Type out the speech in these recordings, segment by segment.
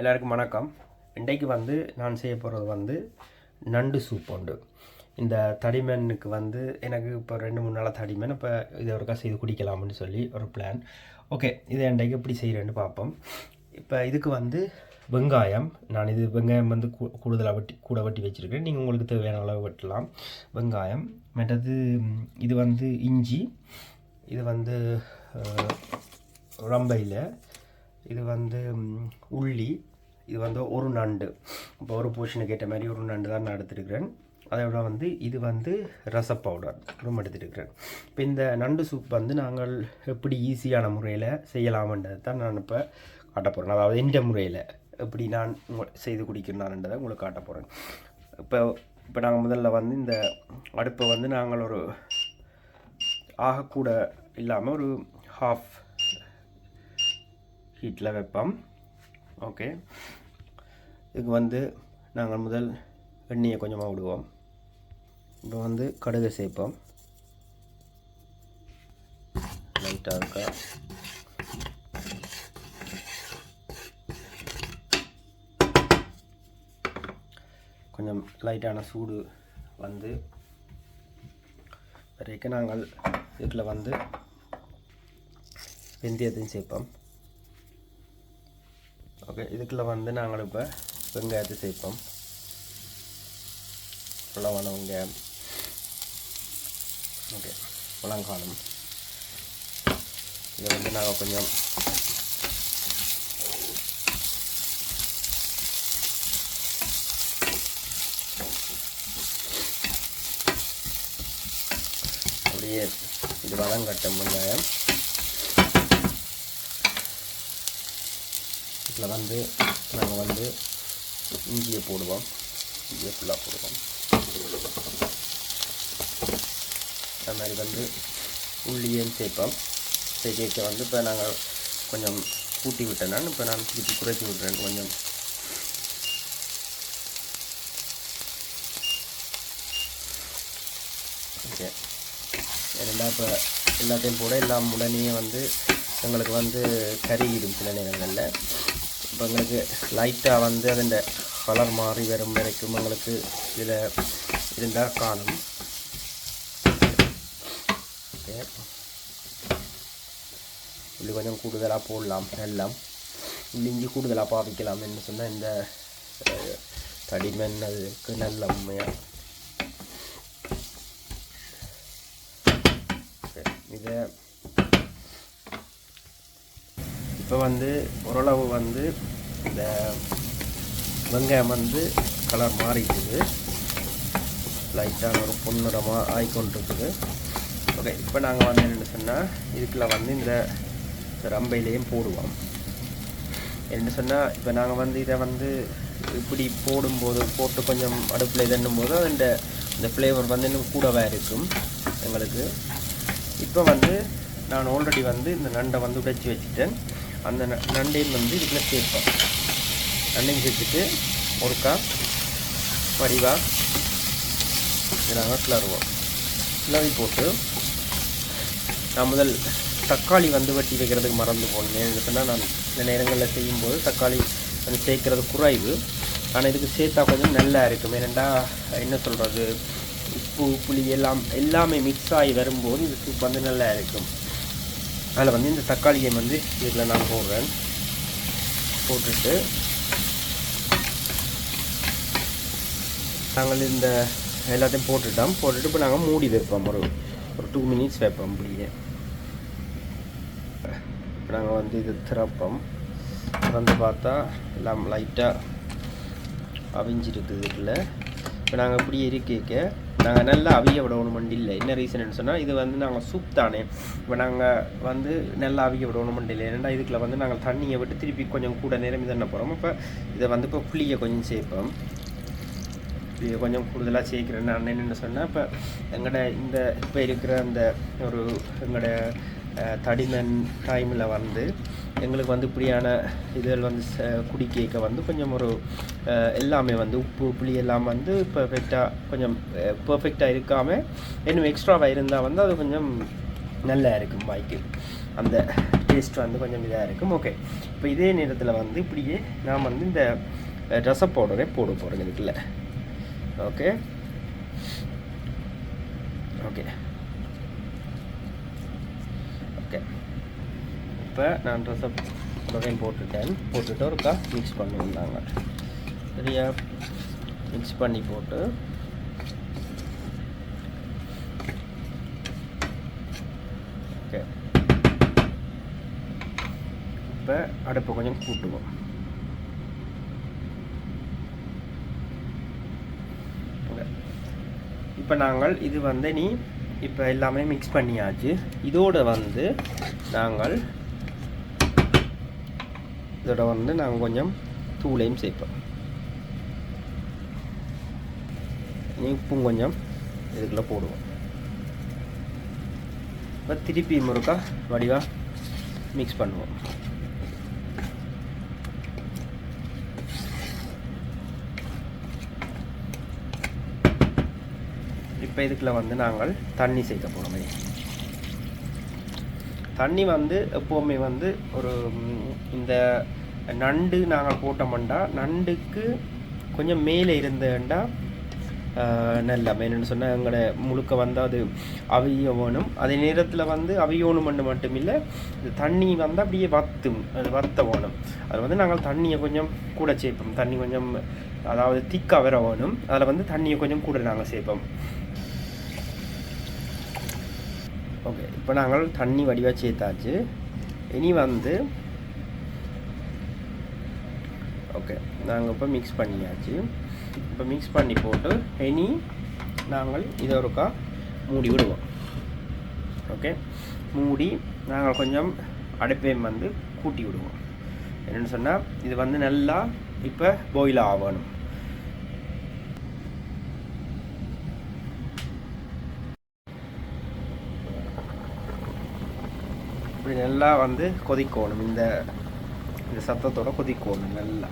எல்லாருக்கும் வணக்கம். இன்றைக்கு வந்து நான் செய்ய போகிறது வந்து நண்டு சூப் உண்டு. இந்த தடிமனுக்கு வந்து எனக்கு இப்போ ரெண்டு மூணு நாளாக தடிமன் இப்போ இதை ஒருக்கா செய்து குடிக்கலாம்னு சொல்லி ஒரு பிளான் ஓகே இதை இன்றைக்கு எப்படி செய்கிறேன்னு பார்ப்போம். இப்போ இதுக்கு வந்து வெங்காயம் நான் இது வெங்காயம் வந்து கூ கூடுதலாக வெட்டி கூட வெட்டி வச்சுருக்கேன். நீங்கள் உங்களுக்கு தேவையான அளவு வெட்டலாம். வெங்காயம் மற்றது இது வந்து இஞ்சி இது வந்து ரம்பையில் இது வந்து உள்ளி இது வந்து ஒரு நண்டு. இப்போ ஒரு போர்ஷனுக்கு ஏற்ற மாதிரி ஒரு நண்டு தான் நான் எடுத்துருக்கிறேன். அதை விட வந்து இது வந்து ரச பவுடர் ரொம்ப எடுத்துருக்கிறேன். இப்போ இந்த நண்டு சூப் வந்து நாங்கள் எப்படி ஈஸியான முறையில் செய்யலாம்ன்றது தான் நான் இப்போ காட்ட போகிறேன் அதாவது எந்த முறையில் எப்படி நான் செய்து குடிக்கிறேன்ன்றதை உங்களுக்கு காட்ட போகிறேன் இப்போ இப்போ நாங்கள் முதல்ல வந்து இந்த அடுப்பை வந்து நாங்கள் ஒரு ஆகக்கூட இல்லாமல் ஒரு ஹாஃப் ஹீட்டில் வைப்போம். ஓகே இதுக்கு வந்து நாங்கள் முதல் எண்ணெயை கொஞ்சமாக விடுவோம். இப்போ வந்து கடுகு சேர்ப்போம். லைட்டாக இருக்கா? கொஞ்சம் லைட்டான சூடு வந்து வரைக்கும் நாங்கள் இதில் வந்து வெந்தயத்தையும் சேர்ப்போம். ஓகே இதுக்குள்ள வந்து நாங்கள் இப்போ வெங்காயத்தை சேர்ப்போம். புலவான வெங்காயம் ஓகே முழங்காலம். இதை வந்து நாங்கள் கொஞ்சம் அப்படியே இது வதங்கட்டும் வெங்காயம். இதில் வந்து நாங்கள் வந்து இஞ்சியை போடுவோம். இஞ்சியை ஃபுல்லாக போடுவோம். அது மாதிரி வந்து உள்ளியும் சேர்ப்போம். சேர்க்க வந்து இப்போ நாங்கள் கொஞ்சம் கூட்டி விட்டேன் நான் இப்போ நான் திருப்பி குறைச்சி விட்றேன் கொஞ்சம். ஓகே. ஏன்னா இப்போ எல்லாத்தையும் போட எல்லாம் உடனே வந்து எங்களுக்கு வந்து கருகிடும் சில நேரங்களில். இப்போ எங்களுக்கு லைட்டாக வந்து அதில் கலர் மாறி வரும் வரைக்கும் எங்களுக்கு இதில் இருந்தால் காணும். ஓகே உள்ளி கொஞ்சம் கூடுதலாக போடலாம் எல்லாம். உள்ளி இஞ்சி கூடுதலாக பாவிக்கலாம் என்ன சொன்னால் இந்த தடிமன் அதுக்கு நல்ல உண்மையாக இதை இப்போ வந்து ஓரளவு வந்து இந்த வெங்காயம் வந்து கலர் மாறிக்குது. லைட்டாக ஒரு பொன்னிறமாக ஆகிக்கொண்டிருக்குது ஓகே இப்போ நாங்கள் வந்து என்னென்னு சொன்னால் இதுக்குள்ள வந்து இந்த ரம்பையிலையும் போடுவோம். என்ன சொன்னால் இப்போ நாங்கள் வந்து இதை வந்து இப்படி போடும்போது போட்டு கொஞ்சம் அடுப்பில் இதன்னும் போது அந்த இந்த ஃப்ளேவர் வந்து இன்னும் கூடவாக இருக்கும் எங்களுக்கு. இப்போ வந்து நான் ஆல்ரெடி வந்து இந்த நண்டை வந்து உடைச்சி வச்சுட்டேன். அந்த ந- நண்டையும் வந்து இதில் சேர்ப்போம். நண்டையும் சேர்த்துட்டு ஒருக்கா வடிவா இதை நாங்கள் கிளறுவோம். கிளறி போட்டு நான் முதல் தக்காளி வந்து வட்டி வைக்கிறதுக்கு மறந்து போனேன். சொன்னால் நான் சில நேரங்களில் செய்யும்போது தக்காளி வந்து சேர்க்கறது குறைவு. ஆனால் இதுக்கு சேர்த்தா கொஞ்சம் நல்லா இருக்கும். ஏனெண்டா என்ன சொல்கிறது உப்பு புளி எல்லாம் எல்லாமே மிக்ஸ் ஆகி வரும்போது இதுக்கு வந்து நல்லா இருக்கும். அதில் வந்து இந்த தக்காளியை வந்து இதில் நான் போடுறேன். போட்டுட்டு நாங்கள் இந்த எல்லாத்தையும் போட்டுட்டோம். போட்டுட்டு இப்போ நாங்கள் மூடி வைப்போம். ஒரு ஒரு டூ மினிட்ஸ் வைப்போம் அப்படியே. இப்போ நாங்கள் வந்து இது திறப்போம். திறந்து பார்த்தா எல்லாம் லைட்டாக அவிஞ்சிருக்குது இதில். இப்போ நாங்கள் இப்படி இருக்க நாங்கள் நல்லா அவிய விடணுமெண்ட் இல்லை. என்ன ரீசன் சொன்னால் இது வந்து நாங்கள் சூப் தானே. இப்போ நாங்கள் வந்து நல்லா அவிய விடணும் இல்லை. ஏன்னா இதுக்குள்ள வந்து நாங்கள் தண்ணியை விட்டு திருப்பி கொஞ்சம் கூட நேரம் இது என்ன போகிறோம் இப்போ இதை வந்து இப்போ புளியை கொஞ்சம் சேர்ப்போம். இது கொஞ்சம் கூடுதலாக சேர்க்குறேன் நான். என்னென்னு சொன்னால் இப்போ எங்களோட இந்த இப்போ இருக்கிற அந்த ஒரு எங்களோட தடிமன் டைமில் வந்து எங்களுக்கு வந்து இப்படியான இதுகள் வந்து ச- குடிக்க வந்து கொஞ்சம் ஒரு எல்லாமே வந்து உப்பு புளி எல்லாம் வந்து பர்ஃபெக்டாக கொஞ்சம் பர்ஃபெக்டாக இருக்காமல் இன்னும் எக்ஸ்ட்ராவாக இருந்தால் வந்து அது கொஞ்சம் நல்லா இருக்கும் வாய்க்கு. அந்த டேஸ்ட் வந்து கொஞ்சம் இதாக இருக்கும். ஓகே இப்போ இதே நேரத்தில் வந்து இப்படியே நான் வந்து இந்த ரச பவுடரே போட போகிறேன் இதுக்குள்ள. ஓகே ஓகே இப்போ நான் ட்ரெஸ்ஸை பவுடரையும் போட்டுட்டேன். போட்டுட்டு ஒருக்கா மிக்ஸ் பண்ணியிருந்தாங்க சரியா? மிக்ஸ் பண்ணி போட்டு. ஓகே. இப்போ அடுப்பை கொஞ்சம் கூட்டுவோம். இப்போ நாங்கள் இது வந்து நீ இப்போ எல்லாமே மிக்ஸ் பண்ணியாச்சு. இதோடு வந்து நாங்கள் இதோட வந்து நாங்கள் கொஞ்சம் தூளையும் சேர்ப்போம். இனி உப்பும் கொஞ்சம் இதுக்குள்ளே போடுவோம். இப்போ திருப்பி முறுக்கா வடிவாக மிக்ஸ் பண்ணுவோம். இப்போ இதுக்குள்ள வந்து நாங்கள் தண்ணி சேர்க்க போகிறோம் தண்ணி வந்து எப்போவுமே வந்து ஒரு இந்த நண்டு நாங்கள் போட்டோம்டா. நண்டுக்கு கொஞ்சம் மேலே இருந்தேன்டா. நல்ல என்னென்னு சொன்னால் எங்களோட முழுக்க வந்து அது அவிய வேணும் அதே நேரத்தில் வந்து அவியோணும் மட்டும் மட்டும் இல்லை இந்த தண்ணி வந்து அப்படியே வத்தும் அது வத்த வேணும் அது வந்து நாங்கள் தண்ணியை கொஞ்சம் கூட சேர்ப்போம். தண்ணி கொஞ்சம் அதாவது திக்காக வர வேணும் அதில் வந்து தண்ணியை கொஞ்சம் கூட நாங்கள் சேர்ப்போம். ஓகே இப்போ நாங்கள் தண்ணி வடிவாக சேர்த்தாச்சு. இனி வந்து ஓகே நாங்கள் இப்போ மிக்ஸ் பண்ணியாச்சு. இப்போ மிக்ஸ் பண்ணி போட்டு இனி நாங்கள் இதை ஒருக்கா மூடி விடுவோம். ஓகே மூடி நாங்கள் கொஞ்சம் அடுப்பையும் வந்து கூட்டி விடுவோம். என்னென்னு சொன்னால் இது வந்து நல்லா இப்போ பாயில் ஆகணும். இப்படி நல்லா வந்து கொதிக்கணும். இந்த இந்த சத்தத்தோட கொதிக்கணும் நல்லா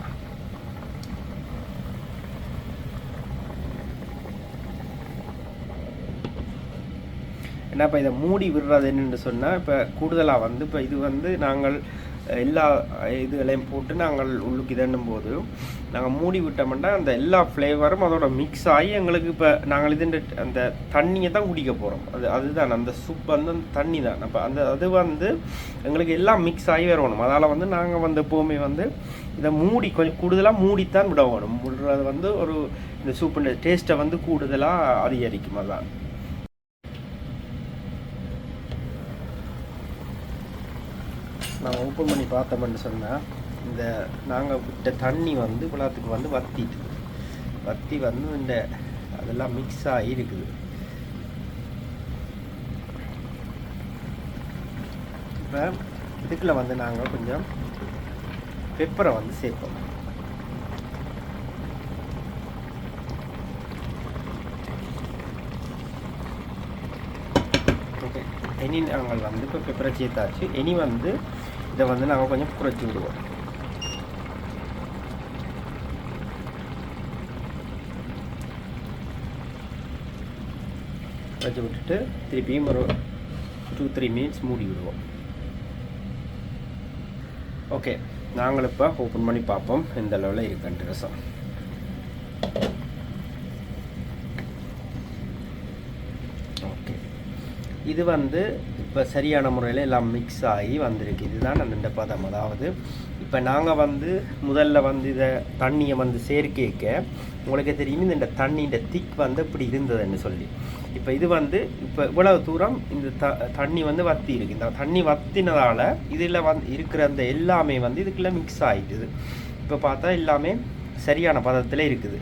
ஏன்னா இப்போ இதை மூடி விடுறது என்னென்னு சொன்னால் இப்போ கூடுதலாக வந்து இப்போ இது வந்து நாங்கள் எல்லா இதுகளையும் போட்டு நாங்கள் உள்ளுக்கு இதன்னும் போது நாங்கள் மூடி விட்டோம்னா அந்த எல்லா ஃப்ளேவரும் அதோட மிக்ஸ் ஆகி எங்களுக்கு இப்போ நாங்கள் இது அந்த தண்ணியை தான் குடிக்க போகிறோம் அது அதுதான் அந்த சூப் வந்து அந்த தண்ணி தான். அப்போ அந்த அது வந்து எங்களுக்கு எல்லாம் மிக்ஸ் ஆகி வரணும் அதால் வந்து நாங்கள் வந்து எப்போவுமே வந்து இதை மூடி கொஞ்சம் கூடுதலாக மூடித்தான் விட வேணும். விடுறது வந்து ஒரு இந்த சூப்பின் டேஸ்ட்டை வந்து கூடுதலாக அதிகரிக்கும். அதான். நான் ஓப்பன் பண்ணி பார்த்தோம்னு சொன்னால் இந்த நாங்கள் விட்ட தண்ணி வந்து குளத்துக்கு வந்து வத்திட்டு வத்தி வந்து இந்த அதெல்லாம் மிக்ஸ் ஆகி இருக்குது. இப்போ இதுக்குள்ள வந்து நாங்கள் கொஞ்சம் பெப்பரை வந்து சேர்ப்போம். ஓகே இனி நாங்கள் வந்து இப்போ பெப்பரை சேர்த்தாச்சு. இனி வந்து இதை வந்து நாங்கள் கொஞ்சம் குறைச்சி விடுவோம். குறைச்சி விட்டுட்டு திருப்பியும் ஒரு டூ த்ரீ மினிட்ஸ் மூடி விடுவோம். ஓகே நாங்கள் இப்போ ஓப்பன் பண்ணி பார்ப்போம். எந்த அளவில் இருக்குன்ட்டு ரசம் ஓகே இது வந்து இப்போ சரியான முறையில் எல்லாம் மிக்ஸ் ஆகி வந்திருக்கு. இதுதான் அந்த பதம். அதாவது இப்போ நாங்கள் வந்து முதல்ல வந்து இதை தண்ணியை வந்து சேர்க்க உங்களுக்கு தெரியும் இந்த தண்ணியின் திக் வந்து இப்படி இருந்ததுன்னு சொல்லி. இப்போ இது வந்து இப்போ இவ்வளவு தூரம் இந்த த தண்ணி வந்து வத்தி இருக்கு. இந்த தண்ணி வத்தினதால் இதில் வந்து இருக்கிற அந்த எல்லாமே வந்து இதுக்குள்ளே மிக்ஸ் ஆகிட்டுது இப்போ பார்த்தா எல்லாமே சரியான பதத்தில் இருக்குது.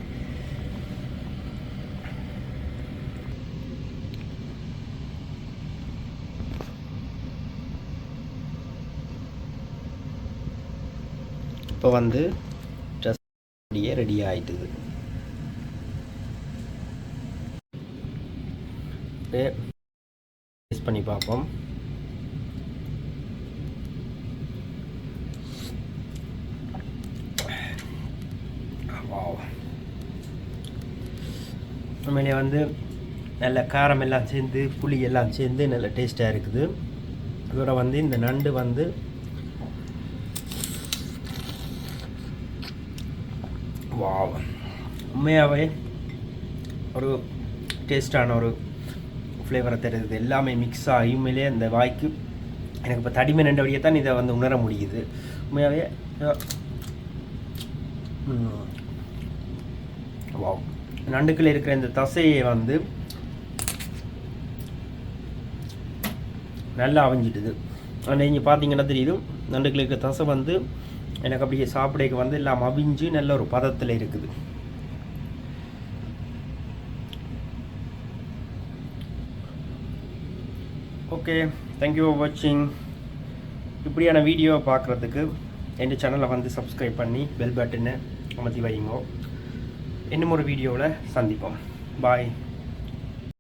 இப்போ வந்து ட்ரெஸ் அப்படியே ரெடி ஆகிட்டுது டேஸ்ட் பண்ணி பார்ப்போம். உண்மையிலே வந்து நல்ல காரம் எல்லாம் சேர்ந்து புளி எல்லாம் சேர்ந்து நல்ல டேஸ்ட்டாக இருக்குது. இதோட வந்து இந்த நண்டு வந்து வாவ் உண்மையாகவே ஒரு டேஸ்டான ஒரு ஃப்ளேவரை தருது எல்லாமே மிக்ஸ் ஆகி அந்த வாய்க்கு எனக்கு இப்போ தடிமை நண்டபடியே தான் இதை வந்து உணர முடியுது. உண்மையாகவே வாவ் நண்டுக்கில் இருக்கிற இந்த தசையை வந்து நல்லா அவிஞ்சிட்டுது. ஆனால் நீங்கள் பார்த்தீங்கன்னா தெரியுது நண்டுக்கில் இருக்கிற தசை வந்து எனக்கு அப்படியே சாப்பிடைக்கு வந்து எல்லாம் அவிஞ்சு நல்ல ஒரு பதத்தில் இருக்குது. ஓகே தேங்க்யூ ஃபார் வாட்சிங் இப்படியான வீடியோவை பார்க்குறதுக்கு என் சேனலை வந்து சப்ஸ்கிரைப் பண்ணி பெல் பட்டனை அமர்த்தி வைங்கோ இன்னும் ஒரு வீடியோவில் சந்திப்போம். பாய்